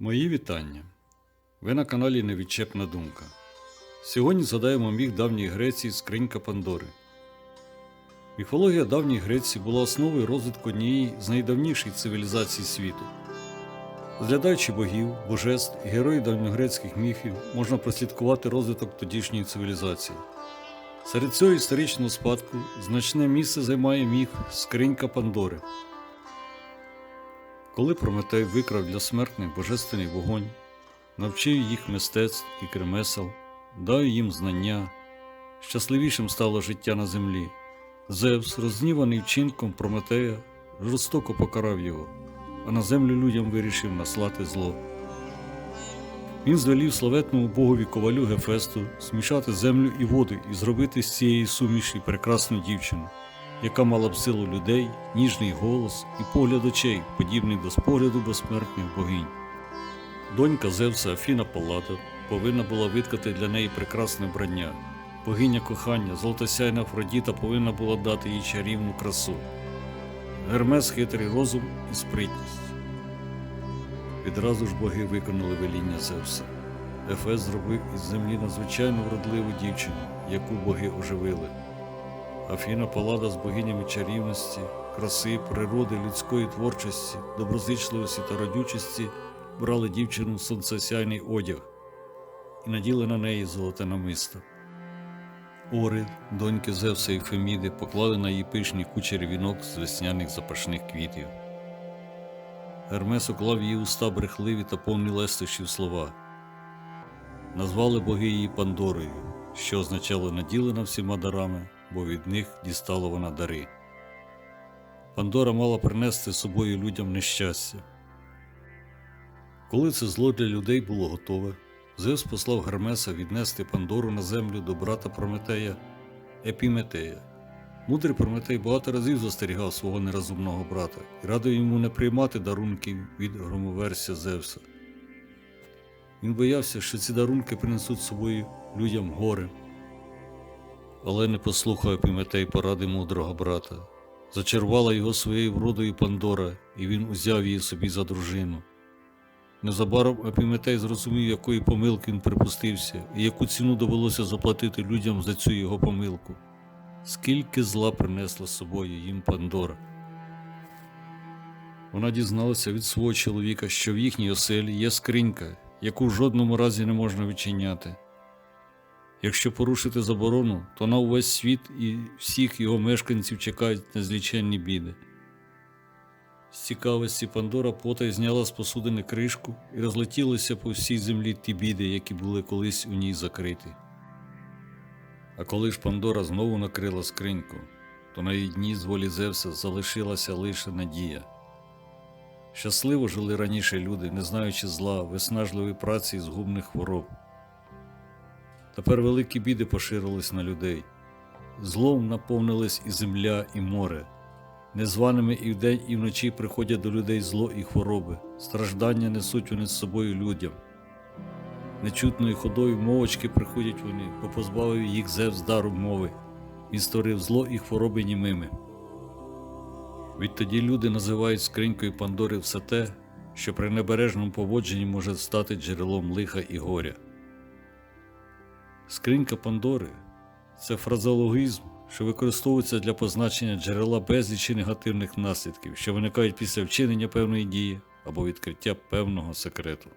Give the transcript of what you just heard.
Мої вітання. Ви на каналі Невідчепна Думка. Сьогодні згадаємо міф давньої Греції Скринька Пандори. Міфологія давньої Греції була основою розвитку однієї з найдавніших цивілізацій світу. Зглядаючи богів, божеств і героїв давньогрецьких міфів, можна прослідкувати розвиток тодішньої цивілізації. Серед цього історичного спадку значне місце займає міф Скринька Пандори. Коли Прометей викрав для смертних божественний вогонь, навчив їх мистецтв і кремесел, дав їм знання, щасливішим стало життя на землі. Зевс, розгніваний вчинком Прометея, жорстоко покарав його, а на землю людям вирішив наслати зло. Він звелів славетному богові ковалю Гефесту смішати землю і воду і зробити з цієї суміші прекрасну дівчину, яка мала б силу людей, ніжний голос і погляд очей, подібний до спогляду безсмертних богинь. Донька Зевса Афіна Паллада повинна була виткати для неї прекрасне вбрання. Богиня кохання, золотосяйна Афродіта повинна була дати їй чарівну красу. Гермес хитрий розум і спритність. Відразу ж боги виконали веління Зевса. Ефес зробив із землі надзвичайно вродливу дівчину, яку боги оживили. Афіна Палада з богинями чарівності, краси, природи, людської творчості, доброзичливості та родючості брали дівчину сонцесяйний одяг і наділи на неї золоте намисто. Ори, доньки Зевса і Феміди, поклали на її пишні кучері вінок з весняних запашних квітів. Гермес уклав її уста брехливі та повні лестощів слова. Назвали боги її Пандорою, що означало наділена всіма дарами, бо від них дістала вона дари. Пандора мала принести з собою людям нещастя. Коли це зло для людей було готове, Зевс послав Гермеса віднести Пандору на землю до брата Прометея Епіметея. Мудрий Прометей багато разів застерігав свого нерозумного брата і радив йому не приймати дарунків від громоверця Зевса. Він боявся, що ці дарунки принесуть з собою людям горе. Але не послухав Епіметей поради мудрого брата. Зачарувала його своєю вродою Пандора, і він узяв її собі за дружину. Незабаром Епіметей зрозумів, якої помилки він припустився, і яку ціну довелося заплатити людям за цю його помилку. Скільки зла принесла з собою їм Пандора. Вона дізналася від свого чоловіка, що в їхній оселі є скринька, яку в жодному разі не можна відчиняти. Якщо порушити заборону, то на увесь світ і всіх його мешканців чекають незліченні біди. З цікавості Пандора потай зняла з посудини кришку і розлетілися по всій землі ті біди, які були колись у ній закриті. А коли ж Пандора знову накрила скриньку, то на її дні з волі Зевса залишилася лише надія. Щасливо жили раніше люди, не знаючи зла, виснажливої праці і згубних хвороб. Тепер великі біди поширились на людей. Злом наповнились і земля, і море. Незваними і вдень, і вночі приходять до людей зло і хвороби, страждання несуть вони з собою людям. Нечутною ходою мовочки приходять вони, бо позбавив їх Зевс дару мови, він створив зло і хвороби німими. Відтоді люди називають скринькою Пандори все те, що при небережному поводженні може стати джерелом лиха і горя. Скринька Пандори це фразеологізм, що використовується для позначення джерела безлічі негативних наслідків, що виникають після вчинення певної дії або відкриття певного секрету.